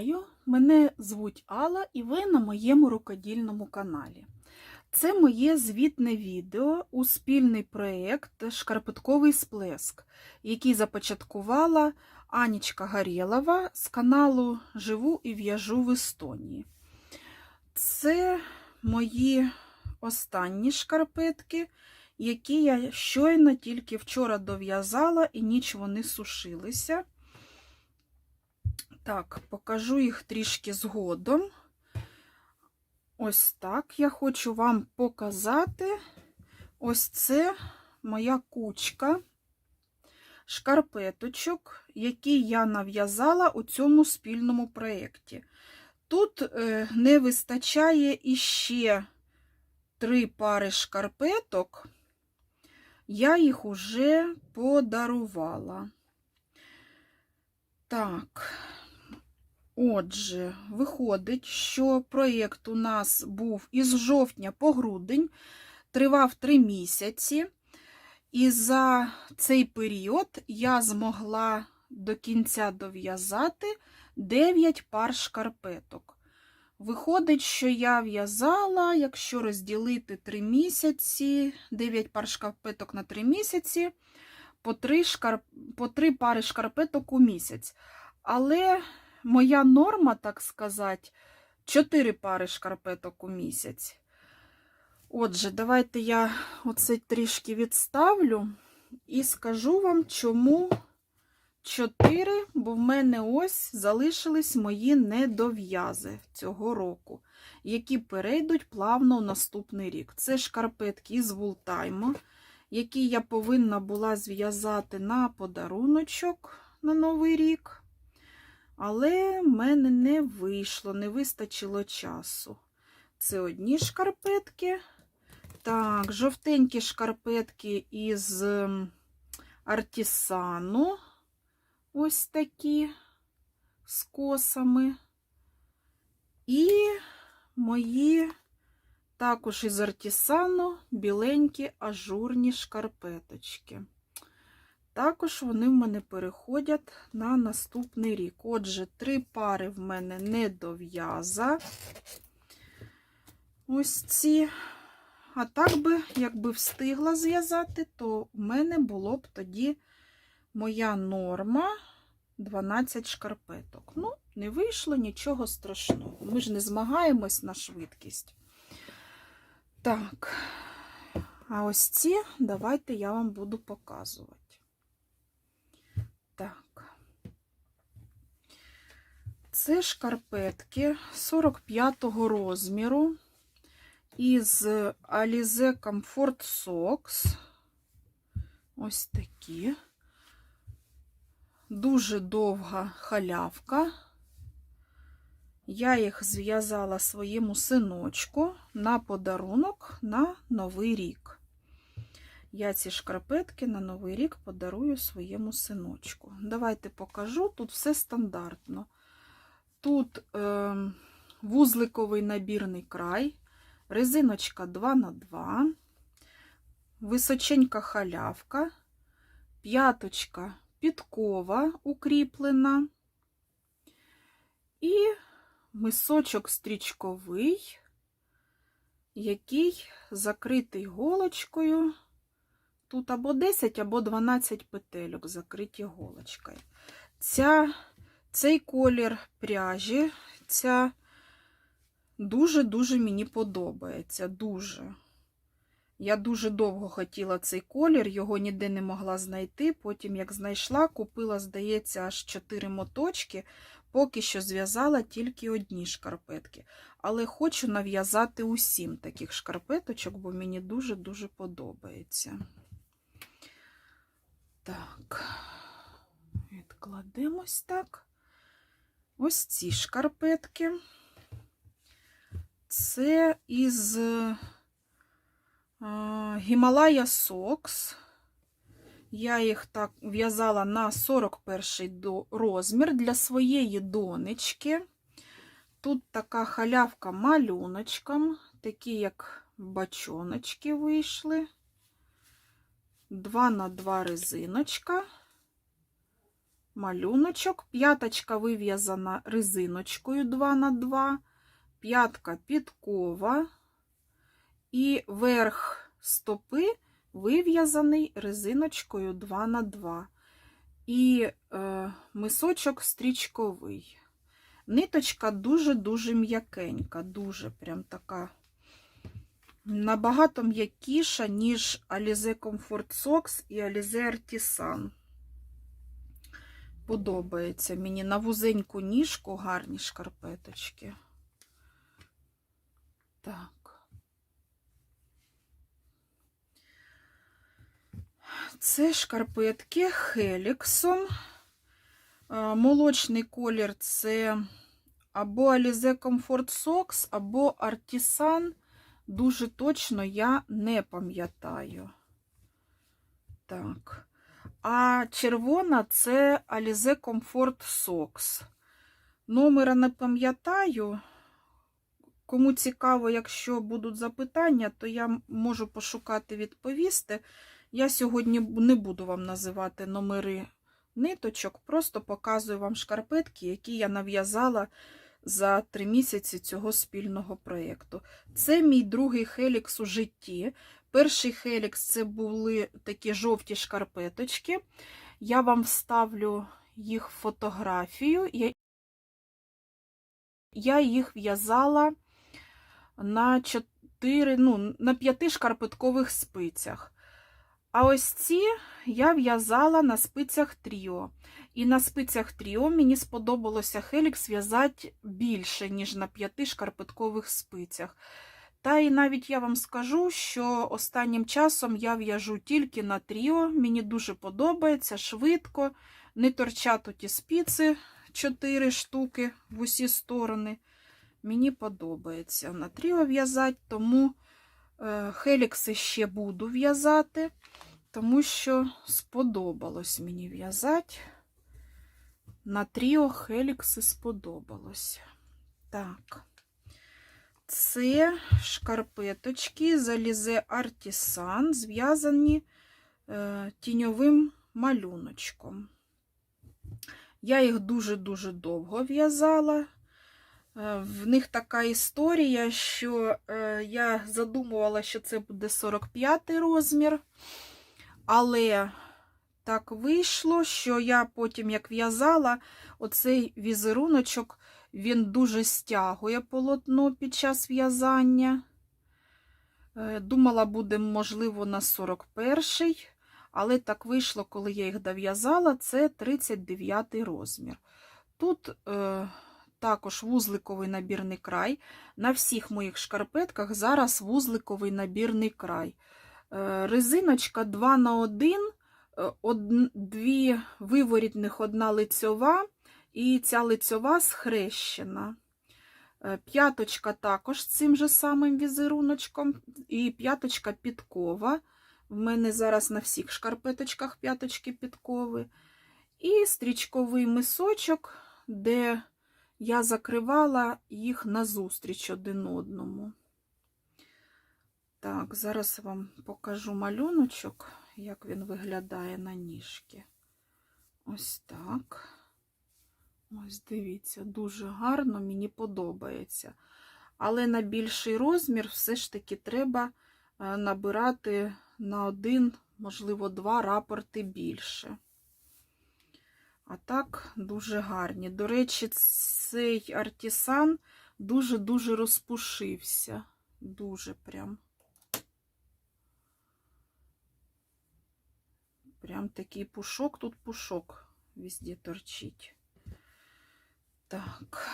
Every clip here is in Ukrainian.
Вітаю! Мене звуть Алла і ви на моєму рукодільному каналі. Це моє звітне відео у спільний проєкт Шкарпетковий сплеск, який започаткувала Анічка Гарєлова з каналу Живу і в'яжу в Естонії. Це мої останні шкарпетки, які я щойно тільки вчора дов'язала і ніч вони сушилися. Так, покажу їх трішки згодом. Ось так я хочу вам показати. Ось це моя кучка шкарпеточок, які я нав'язала у цьому спільному проєкті. Тут е, не вистачає іще три пари шкарпеток, я їх уже подарувала. Так, Отже, виходить, що проєкт у нас був із жовтня по грудень, тривав три місяці, і за цей період я змогла до кінця дов'язати 9 пар шкарпеток. Виходить, що я в'язала, якщо розділити 3 місяці, 9 пар шкарпеток на 3 місяці, по 3, шкарп... по 3 пари шкарпеток у місяць. Але моя норма, так сказати, 4 пари шкарпеток у місяць. Отже, давайте я оце трішки відставлю і скажу вам, чому 4, бо в мене ось залишились мої недов'язи цього року, які перейдуть плавно у наступний рік. Це шкарпетки із Вултайма, які я повинна була зв'язати на подаруночок на Новий рік. Але в мене не вийшло, не вистачило часу. Це одні шкарпетки. Так, жовтенькі шкарпетки із артісану. Ось такі з косами. І мої також із артісану біленькі ажурні шкарпеточки. Також вони в мене переходять на наступний рік. Отже, три пари в мене не дов'яза. Ось ці. А так би, якби встигла зв'язати, то в мене було б тоді моя норма 12 шкарпеток. Ну, не вийшло нічого страшного. Ми ж не змагаємось на швидкість. Так, а ось ці давайте я вам буду показувати. Так. Це шкарпетки 45-го розміру із Alize Comfort Socks. Ось такі. Дуже довга халявка. Я їх зв'язала своєму синочку на подарунок на Новий рік. Я ці шкарпетки на Новий рік подарую своєму синочку. Давайте покажу. Тут все стандартно. Тут е, вузликовий набірний край, резиночка 2х2, височенька халявка, п'яточка підкова укріплена, і мисочок стрічковий, який закритий голочкою. Тут або 10, або 12 петельок закриті голочкою. Ця, Цей колір пряжі, ця дуже-дуже мені подобається. Дуже. Я дуже довго хотіла цей колір, його ніде не могла знайти. Потім, як знайшла, купила, здається, аж 4 моточки, поки що зв'язала тільки одні шкарпетки. Але хочу нав'язати усім таких шкарпеточок, бо мені дуже-дуже подобається. Так, відкладемось так. Ось ці шкарпетки. Це із Гімалая Сокс. Я їх так в'язала на 41 розмір для своєї донечки. Тут така халявка малюночком, такі, як бачоночки вийшли. 2 на 2 резиночка. малюночок, п'яточка вив'язана резиночкою 2 на 2 п'ятка підкова і верх стопи вив'язаний резиночкою 2 на 2 і е, мисочок стрічковий. Ниточка дуже-дуже м'якенька, дуже прям така набагато м'якіша, ніж Alize Comfort Socks і Alize Artisan. Подобається мені на вузеньку ніжку гарні шкарпеточки. Так. Це шкарпетки Хеліксом. Е, Молочний колір це або Alize Comfort Socks, або Artisan. Дуже точно я не пам'ятаю. Так. А червона це Alize Comfort Socks. Номера не пам'ятаю. Кому цікаво, якщо будуть запитання, то я можу пошукати відповісти. Я сьогодні не буду вам називати номери ниточок, просто показую вам шкарпетки, які я нав'язала за три місяці цього спільного проєкту. Це мій другий хелікс у житті. Перший хелікс це були такі жовті шкарпеточки. Я вам вставлю їх фотографію. Я, я їх в'язала на 4, ну, на 5 шкарпеткових спицях. А ось ці я в'язала на спицях Тріо. І на спицях Тріо мені сподобалося хелікс в'язати більше, ніж на 5 шкарпеткових спицях. Та і навіть я вам скажу, що останнім часом я в'яжу тільки на тріо. Мені дуже подобається, швидко. Не торчать ті спиці 4 штуки в усі сторони. Мені подобається на тріо в'язати, тому е, хелікси ще буду в'язати, тому що сподобалось мені в'язати. На тріо хелікси сподобалось. Так. Це шкарпеточки з Alize Artisan, зв'язані е, тіньовим малюночком. Я їх дуже-дуже довго в'язала. Е, в них така історія, що е, я задумувала, що це буде 45 розмір, але так вийшло, що я потім, як в'язала, оцей візеруночок він дуже стягує полотно під час в'язання. Е, Думала, буде, можливо, на 41-й, але так вийшло, коли я їх дов'язала, це 39 розмір. Тут е, також вузликовий набірний край. На всіх моїх шкарпетках зараз вузликовий набірний край. Е, резиночка 2 на 1, е, од... дві виворітних, одна лицьова. І ця лицьова схрещена. Е, П'яточка також цим же самим візеруночком, і п'яточка підкова. В мене зараз на всіх шкарпеточках п'яточки підкови. І стрічковий мисочок, де я закривала їх назустріч один одному. Так, зараз вам покажу малюночок, як він виглядає на ніжки. Ось так. Ось, дивіться, дуже гарно, мені подобається. Але на більший розмір все ж таки треба е, набирати на один, можливо, два рапорти більше. А так, дуже гарні. До речі, цей артисан дуже-дуже розпушився. Дуже прям. Прям такий пушок, тут пушок везде торчить. Так.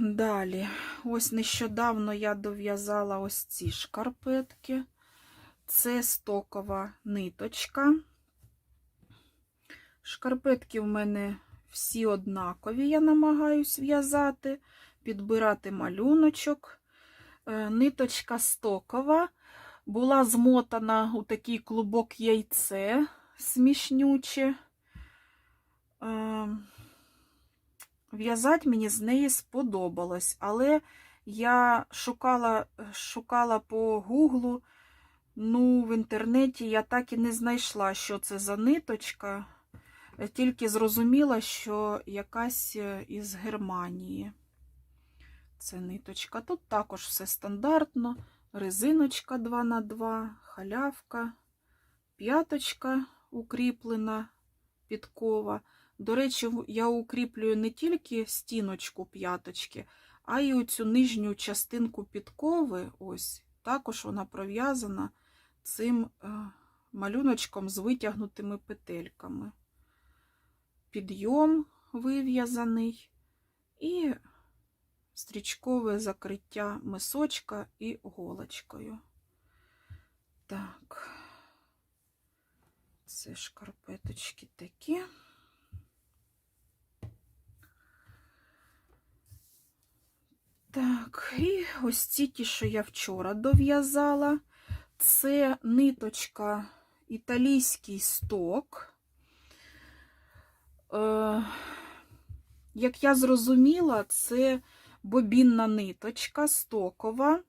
Далі, ось нещодавно я дов'язала ось ці шкарпетки. Це стокова ниточка. Шкарпетки в мене всі однакові, я намагаюсь в'язати, підбирати малюночок. Е, ниточка стокова, була змотана у такий клубок яйце смішнюче. Ем, в'язати мені з неї сподобалось, але я шукала шукала по гуглу Ну, в інтернеті я так і не знайшла, що це за ниточка. Е, Тільки зрозуміла, що якась е, із Германії. Це ниточка. Тут також все стандартно. Резиночка 2х2, халявка, п'яточка укріплена, підкова. До речі, я укріплюю не тільки стіночку п'яточки, а й оцю нижню частинку підкови. Ось, також вона пров'язана цим е, малюночком з витягнутими петельками. Підйом вив'язаний і стрічкове закриття мисочка і голочкою. Так, це шкарпеточки такі. Так, і ось ці ті, що я вчора дов'язала. Це ниточка італійський сток. Е, як я зрозуміла, це бобінна ниточка стокова.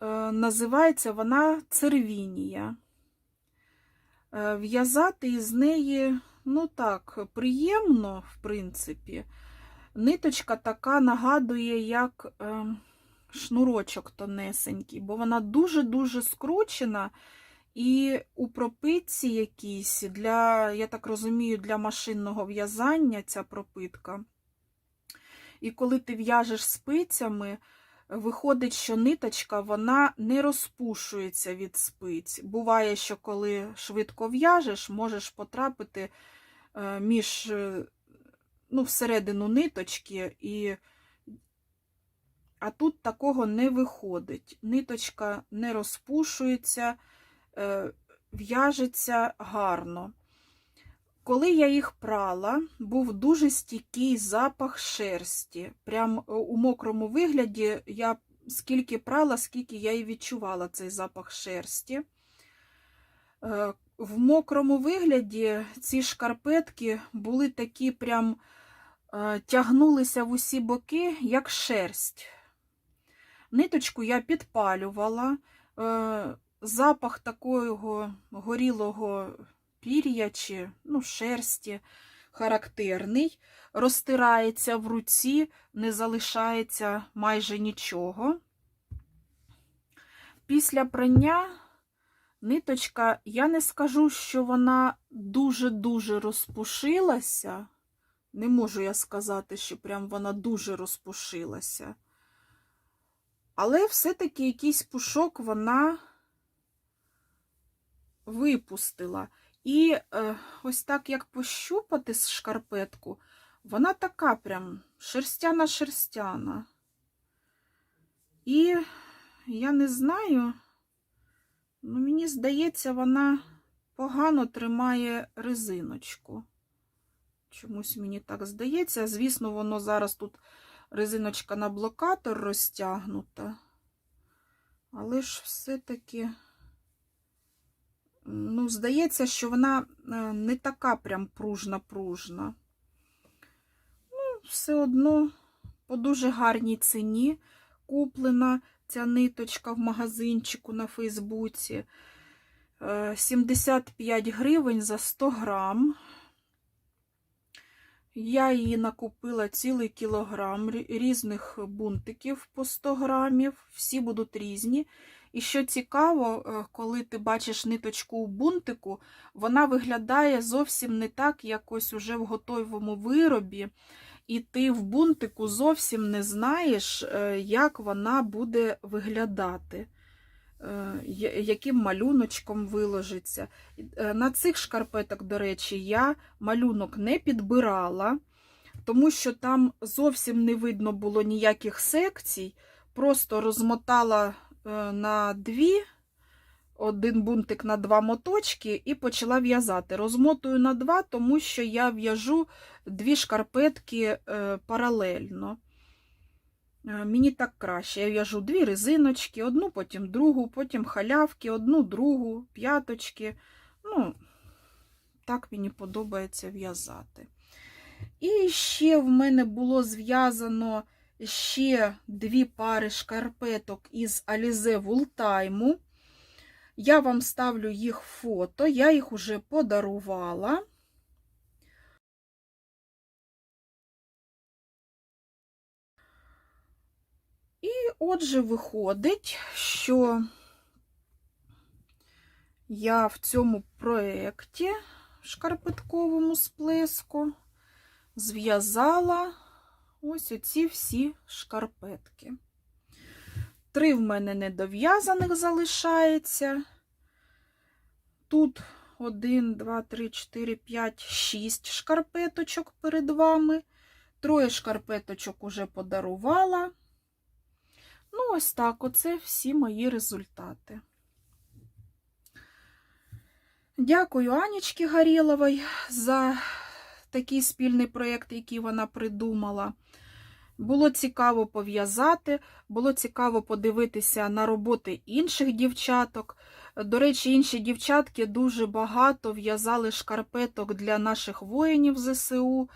Е, називається вона цервінія. Е, в'язати із неї, ну так, приємно, в принципі. Ниточка така нагадує, як е, шнурочок тонесенький, бо вона дуже-дуже скручена. І у пропитці якійсь для, я так розумію, для машинного в'язання ця пропитка. І коли ти в'яжеш спицями, виходить, що ниточка вона не розпушується від спиць. Буває, що коли швидко в'яжеш, можеш потрапити е, між, е, ну, всередину ниточки, і... а тут такого не виходить. Ниточка не розпушується, е, в'яжеться гарно. Коли я їх прала, був дуже стійкий запах шерсті. Прям е, у мокрому вигляді я скільки прала, скільки я і відчувала цей запах шерсті. Е, В мокрому вигляді ці шкарпетки були такі прям е, тягнулися в усі боки, як шерсть. Ниточку я підпалювала. Запах такого горілого пір'я чи ну, шерсті характерний, розтирається в руці, не залишається майже нічого. Після прання ниточка, я не скажу, що вона дуже-дуже розпушилася. Не можу я сказати, що прям вона дуже розпушилася. Але все-таки якийсь пушок вона випустила. І е, ось так, як пощупати шкарпетку, вона така прям шерстяна-шерстяна. І я не знаю, ну мені здається, вона погано тримає резиночку. Чомусь мені так здається. Звісно, воно зараз тут резиночка на блокатор розтягнута. Але ж все-таки. Ну, здається, що вона е, не така прям пружна-пружна. Ну, все одно по дуже гарній ціні куплена ця ниточка в магазинчику на Фейсбуці. Е, 75 гривень за 100 грам. Я її накупила цілий кілограм різних бунтиків по 100 грамів. Всі будуть різні. І що цікаво, е, коли ти бачиш ниточку у бунтику, вона виглядає зовсім не так, як ось уже в готовому виробі. І ти в бунтику зовсім не знаєш, е, як вона буде виглядати, е, яким малюночком виложиться. На цих шкарпеток, до речі, я малюнок не підбирала, тому що там зовсім не видно було ніяких секцій, просто розмотала на дві, один бунтик на два моточки і почала в'язати. Розмотую на два, тому що я в'яжу дві шкарпетки е, паралельно. Е, Мені так краще. Я в'яжу дві резиночки, одну, потім другу, потім халявки, одну, другу, п'яточки. Ну, так мені подобається в'язати. І ще в мене було зв'язано ще дві пари шкарпеток із Alize Wooltime. Я вам ставлю їх фото, я їх уже подарувала. І отже, виходить, що я в цьому проєкті шкарпетковому сплеску зв'язала ось оці всі шкарпетки. Три в мене недов'язаних залишається. Тут 1, 2, 3, 4, 5, 6 шкарпеточок перед вами. Троє шкарпеточок уже подарувала. Ну, ось так, оце всі мої результати. Дякую Анічці Горіловій за такий спільний проєкт, який вона придумала. Було цікаво пов'язати, було цікаво подивитися на роботи інших дівчаток. До речі, інші дівчатки дуже багато в'язали шкарпеток для наших воїнів ЗСУ.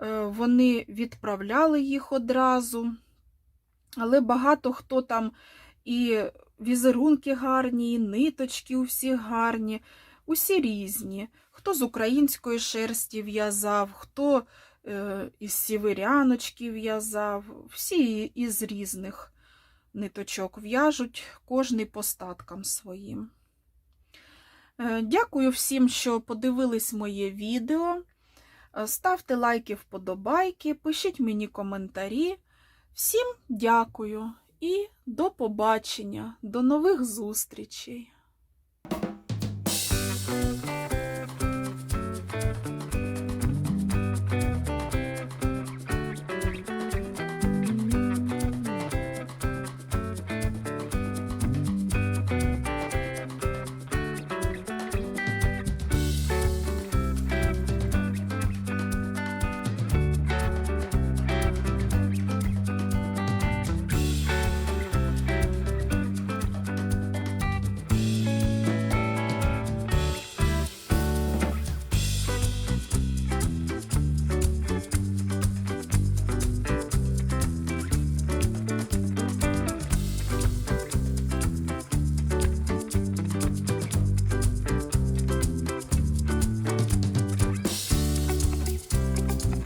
Е, Вони відправляли їх одразу. Але багато хто там і візерунки гарні, і ниточки у всіх гарні, усі різні. Хто з української шерсті в'язав, хто е, із сіверяночки в'язав, всі із різних ниточок в'яжуть, кожний по статкам своїм. Е, Дякую всім, що подивились моє відео. Е, Ставте лайки, вподобайки, пишіть мені коментарі. Всім дякую і до побачення, до нових зустрічей!